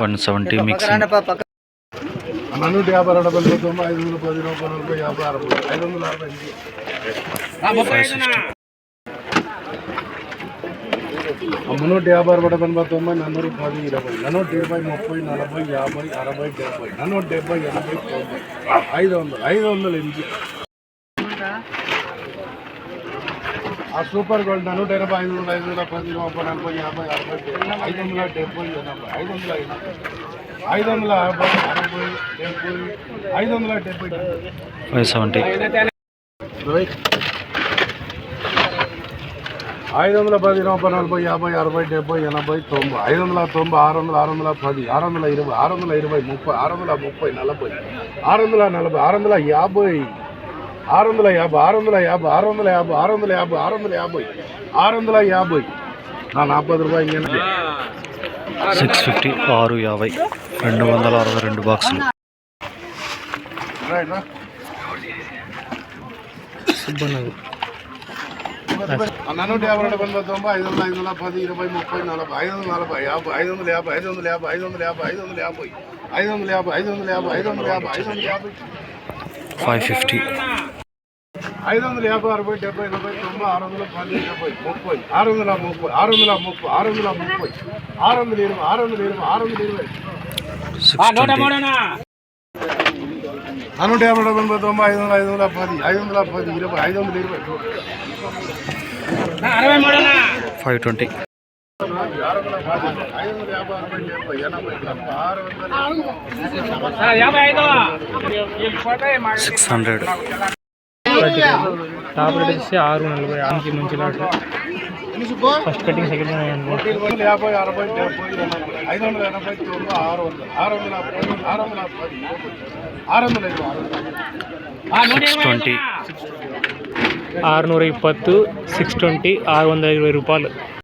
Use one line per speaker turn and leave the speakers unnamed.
One seventy mix
నూట యాభై రెండు తొమ్మిది ఐదు వందల పది రూపాయలు నలభై యాభై అరవై ఐదు వందల అరవై యాభై అరవై ఎనభై తొమ్మిది నన్నూరు పది ఇరవై నన్నూరు డెబ్బై ముప్పై నలభై యాభై అరవై డెబ్బై నన్నూరు డెబ్బై ఎనభై తొంభై ఐదు వందలు ఐదు వందలు ఎనిమిది ఆ సూపర్ గోల్డ్ నూట ఎనభై ఐదు వందల ఐదు వందల పది ముప్పై నలభై యాభై అరవై ఐదు వందల డెబ్బై ఎనభై ఐదు వందల ఐదు వందల యాభై అరవై డెబ్బై ఐదు వందల డెబ్బై
ఫైవ్ సెవెంటీ.
ఐదు వందల పది నలభై నలభై యాభై అరవై డెబ్బై ఎనభై తొంభై. ఐదు వందల తొంభై ఆరు వందల ఆరు వందల పది ఆరు వందల ఇరవై ఆరు వందల ఇరవై ముప్పై ఆరు వందల ముప్పై నలభై ఆరు వందల నలభై ఆరు వందల యాభై ఆరు వందల యాభై ఆరు వందల యాభై ఆరు వందల యాభై ఆరు వందల యాభై ఆరు వందల యాభై ఆరు వందల యాభై నా నాற்பది రూపాయలు
సిక్స్ ఫిఫ్టీ ఆరు యాభై రెండు వందల అరవై రెండు బాక్సులు
నూట యాభై రెండు వందల తొంభై ఐదు వందల ఐదు వందల పది ఇరవై ముప్పై నలభై ఐదు వందల నలభై యాభై ఐదు వందల యాభై ఐదు వందల యాభై ఐదు వందల యాభై ఐదు వందల యాభై ఐదు వందల యాభై ఐదు వందల యాభై ఐదు వందల యాభై ఐదు వందల యాభై
ఫైవ్ ఫిఫ్టీ.
ఐదు వందల యాభై అరవై డెబ్బై ఎనభై తొంభై ఆరు వందల పది డెబ్బై ముప్పై ఆరు వందల ముప్పై ఆరు వందల ముప్పై ఆరు వందల ముప్పై ఆరు వందల ఇరవై ఆరు వందల ఇరవై ఆరు వందల ఇరవై. నూట యాభై డెబ్బై ఎనభై తొంభై ఐదు వందల ఐదు వందల పది ఐదు వందల పది ఇరవై. ఐదు వందల ఇరవై
five twenty. Six hundred
top rate వచ్చేసి ఆరు నలభై ఆరుకి మంచి లాట్ ఫస్ట్ కటింగ్ సెకండ్
యాభై అరవై డెబ్బై ఐదు వందల ఎనభై ఆరు వందలు ఆరు వందల ఆరు వందల ఆరు వందల
ఐదు ట్వంటీ
ಆರುನೂರ ಇಪ್ಪತ್ತು ಸಿಕ್ಸ್ ಟ್ವೆಂಟಿ ಆರು ಒಂದ ಐವತ್ತು ರೂಪಾಯಿ